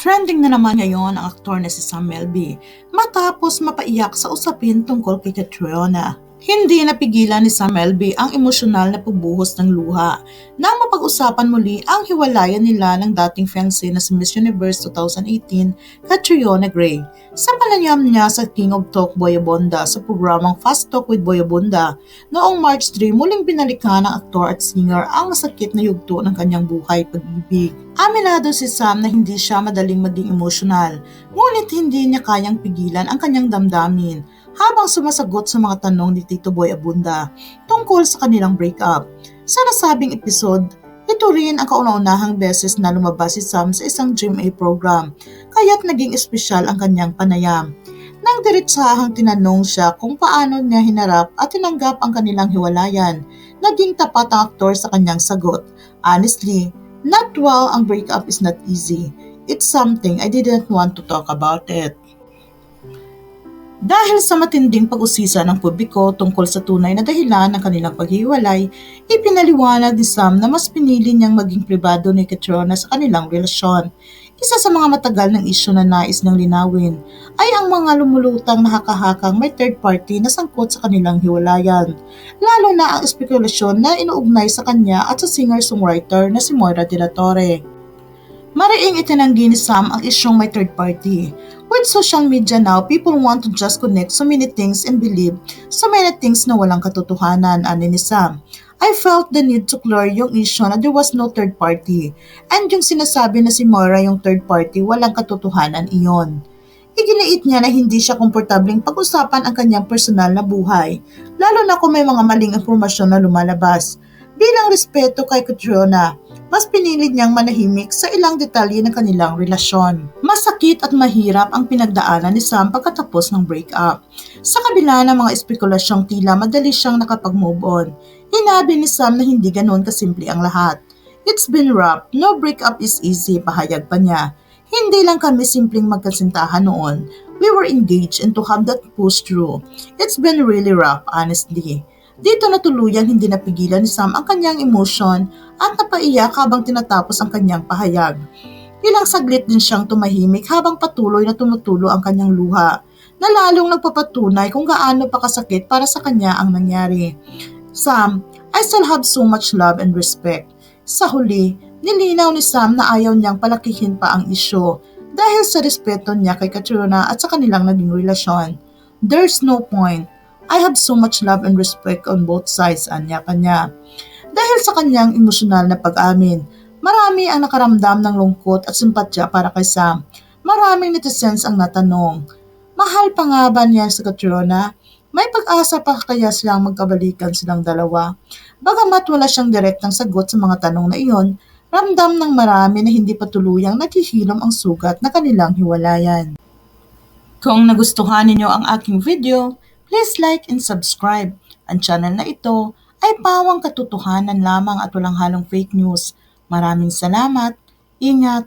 Trending na naman ngayon ang aktor na si Sam Melby matapos mapaiyak sa usapin tungkol kay Catriona. Hindi napigilan ni Sam Melby ang emosyonal na pagbuhos ng luha nang mapag-usapan muli ang hiwalayan nila ng dating fiancé na si Miss Universe 2018, Catriona Gray. Sa panayam niya sa King of Talk Boyabonda sa programang Fast Talk with Boyabonda, noong March 3 muling binalikan ng aktor at singer ang masakit na yugto ng kanyang buhay pag-ibig. Aminado si Sam na hindi siya madaling maging emosyonal, ngunit hindi niya kayang pigilan ang kanyang damdamin habang sumasagot sa mga tanong ni Tito Boy Abunda tungkol sa kanilang breakup. Sa nasabing episode, ito rin ang kauna-unahang beses na lumabas si Sam sa isang GMA program, kaya't naging espesyal ang kanyang panayam. Nang diretsahang tinanong siya kung paano niya hinarap at tinanggap ang kanilang hiwalayan, naging tapat ang aktor sa kanyang sagot. Honestly, not well ang breakup is not easy. It's something I didn't want to talk about it. Dahil sa matinding pag-usisa ng publiko tungkol sa tunay na dahilan ng kanilang paghiwalay, ipinaliwanag ni Sam na mas pinili niyang maging pribado ni Catriona sa kanilang relasyon. Isa sa mga matagal ng isyu na nais niyang linawin ay ang mga lumulutang nakakahakang may third party na sangkot sa kanilang hiwalayan, lalo na ang espekulasyon na inuugnay sa kanya at sa singer-songwriter na si Moira de la Torre. Mariing itinanggi ni Sam ang isyong may third party. With social media now, people want to just connect so many things and believe so many things na walang katotohanan, ani ni Sam. I felt the need to clear yung issue na there was no third party. And yung sinasabi na si Moira yung third party, walang katotohanan iyon. Iginiit niya na hindi siya komportabling pag-usapan ang kanyang personal na buhay, lalo na kung may mga maling impormasyon na lumalabas. Bilang respeto kay Catriona, mas pinili niyang manahimik sa ilang detalye ng kanilang relasyon. Masakit at mahirap ang pinagdaanan ni Sam pagkatapos ng breakup. Sa kabila ng mga espekulasyong tila madali siyang nakapag-move on, hinabi ni Sam na hindi ganoon kasimple ang lahat. It's been rough, no breakup is easy, pahayag pa niya. Hindi lang kami simpleng magkasintahan noon. We were engaged and to have that push through. It's been really rough, honestly. Dito na tuluyang hindi napigilan ni Sam ang kanyang emosyon at napaiyak habang tinatapos ang kanyang pahayag. Ilang saglit din siyang tumahimik habang patuloy na tumutulo ang kanyang luha na lalong nagpapatunay kung gaano pa kasakit para sa kanya ang nangyari. Sam, I still have so much love and respect. Sa huli, nilinaw ni Sam na ayaw niyang palakihin pa ang isyo dahil sa respeto niya kay Katrina at sa kanilang naging relasyon. There's no point I have so much love and respect on both sides, anya pa niya. Dahil sa kanyang emosyonal na pag-amin, marami ang nakaramdam ng lungkot at simpatya para kay Sam. Maraming netizens ang natanong, mahal pa nga ba niya sa Katrina? May pag-asa pa kaya silang magkabalikan silang dalawa? Bagamat wala siyang direktang sagot sa mga tanong na iyon, ramdam ng marami na hindi patuluyang naghihilom ang sugat na kanilang hiwalayan. Kung nagustuhan ninyo ang aking video, Please like and subscribe. Ang channel na ito ay pawang katotohanan lamang at walang halong fake news. Maraming salamat. Ingat.